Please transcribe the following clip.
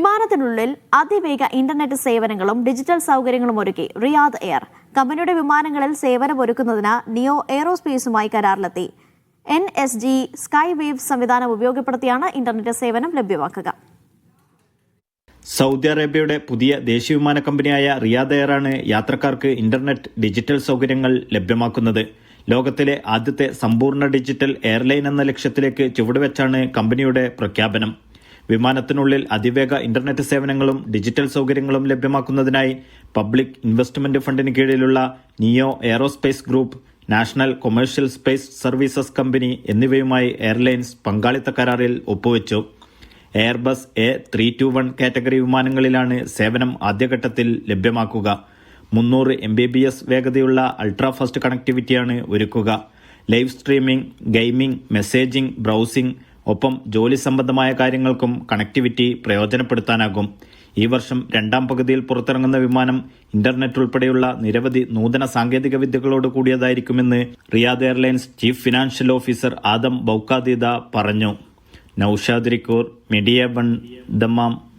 വിമാനത്തിനുള്ളിൽ അതിവേഗ ഇന്റർനെറ്റ് സേവനങ്ങളും ഡിജിറ്റൽ സൗകര്യങ്ങളും ഒരുക്കി റിയാദ് എയർ. കമ്പനിയുടെ വിമാനങ്ങളിൽ സേവനം സേവനമൊരുക്കുന്നതിന് നിയോ എയറോസ്പേസുമായി കരാറിലെത്തി. N S G sky wave സംവിധാനം ഉപയോഗപ്പെടുത്തിയാണ് ഇന്റർനെറ്റ് സേവനം ലഭ്യമാക്കുക. സൗദി അറേബ്യയുടെ പുതിയ ദേശീയ വിമാന കമ്പനിയായ റിയാദ് എയറാണ് യാത്രക്കാർക്ക് ഇന്റർനെറ്റ് ഡിജിറ്റൽ സൗകര്യങ്ങൾ ലഭ്യമാക്കുന്നത്. ലോകത്തിലെ ആദ്യത്തെ സമ്പൂർണ ഡിജിറ്റൽ എയർലൈൻ എന്ന ലക്ഷ്യത്തിലേക്ക് ചുവടുവെച്ചാണ് കമ്പനിയുടെ പ്രഖ്യാപനം. വിമാനത്തിനുള്ളിൽ അതിവേഗ ഇന്റർനെറ്റ് സേവനങ്ങളും ഡിജിറ്റൽ സൗകര്യങ്ങളും ലഭ്യമാക്കുന്നതിനായി പബ്ലിക് ഇൻവെസ്റ്റ്മെന്റ് ഫണ്ടിന് കീഴിലുള്ള neo aerospace group national commercial space services company എന്നിവയുമായി എയർലൈൻസ് പങ്കാളിത്ത കരാറിൽ ഒപ്പുവെച്ചു. Airbus A three two one category വിമാനങ്ങളിലാണ് സേവനം ആദ്യഘട്ടത്തിൽ ലഭ്യമാക്കുക. മുന്നൂറ് എം ബി ബി എസ് വേഗതയുള്ള അൾട്രാ ഫാസ്റ്റ് കണക്ടിവിറ്റിയാണ് ഒരുക്കുക. Live streaming gaming messaging browsing ഒപ്പം ജോലി സംബന്ധമായ കാര്യങ്ങൾക്കും കണക്ടിവിറ്റി പ്രയോജനപ്പെടുത്താനാകും. ഈ വർഷം രണ്ടാം പകുതിയിൽ പുറത്തിറങ്ങുന്ന വിമാനം ഇന്റർനെറ്റ് ഉൾപ്പെടെയുള്ള നിരവധി നൂതന സാങ്കേതിക വിദ്യകളോട് കൂടിയതായിരിക്കുമെന്ന് Riyadh airlines chief financial officer Adam Boukadida പറഞ്ഞു. നൌഷാദ് റിക്കൂർ മീഡിയ വൺ ദമ്മാം